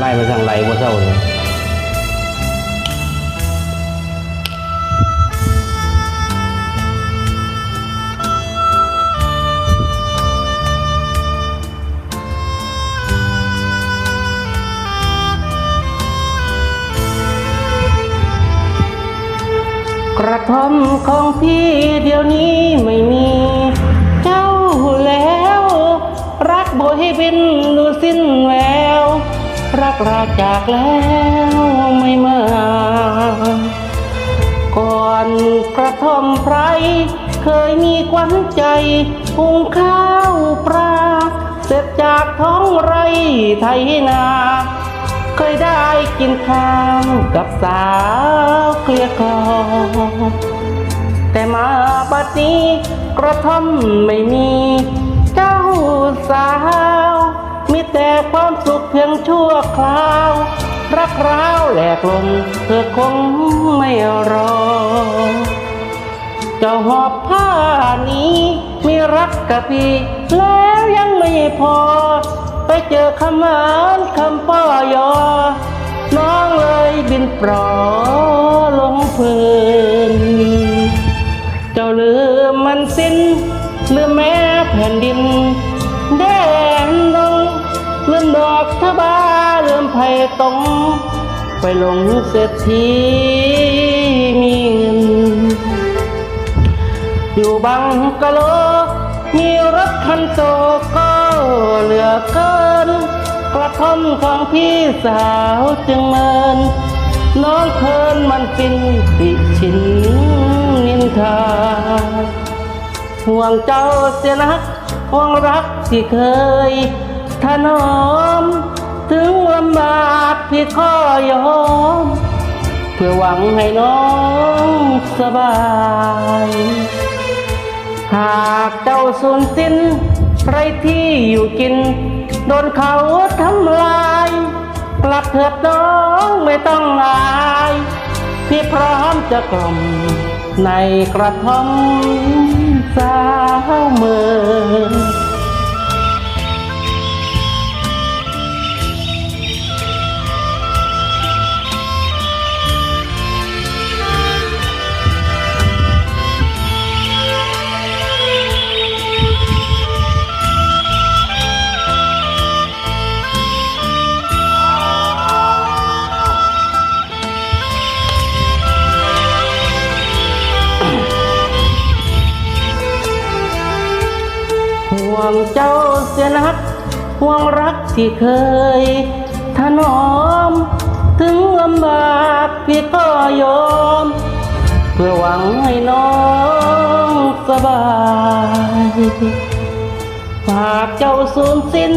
ไล่ไปทางไหลบ่เศร้าเลยกระท่อมของพี่เดี๋ยวนี้ไม่มี เจ้าแล้ว รักโบยบินดูสิ้นแวว รักราจากแล้วไม่มา ก่อนกระท่อมไพรเคยมีควันใจหุงข้าวปลาเสร็จจากท้องไร่ไทยนา เคยได้กินข้าวกับสาวเกลียกลอแต่มาบัดนี้กระท่อมไม่มีเจ้าสาว มีแต่ความสุขเพียงชั่วคราว รักร้าวแหลกลงเธอคงไม่รอเจ้าหอบผ้านี้ มีรักกับพี่แล้วยังไม่พอ ไปเจอคำหวานคำป้อยอ น้องเลยบินปลอลงพลินเจ้าลืมมันสิ้นลืมแม่แผ่นดินแด มดอกทบาลืมไผ่ตรงไปลงเศรษฐีมีเงิน อยู่บังกะโล มีรถคันโตก็เหลือเกิน กระท่อมของพี่สาวจึงเมิน น้องเพลินมันฟินติชินนินทา ห่วงเจ้าเสียนักห่วงรักที่เคย ถนอม ถึงลำบากพี่ขอยอม เพื่อหวังให้น้องสบาย หากเจ้าสูญสิ้นไรที่อยู่กิน โดนเขาทำลาย กลับเถิดน้องไม่ต้องอายพี่พร้อมจะกล่อมในกระท่อมสาวเมือง วงเจ้าเสียนักห่วงรักที่เคยถนอม ถึงลำบากพี่ก็ยอม เพื่อหวังให้น้องสบายหากเจ้าสูญสิ้น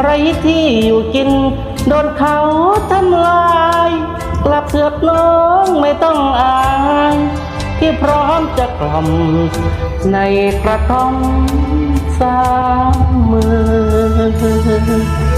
ไรที่อยู่กิน โดนเขาทำลาย กลับเถือกน้องไม่ต้องอาย ที่พร้อมจะกล่อมในกระท่อมสามมือ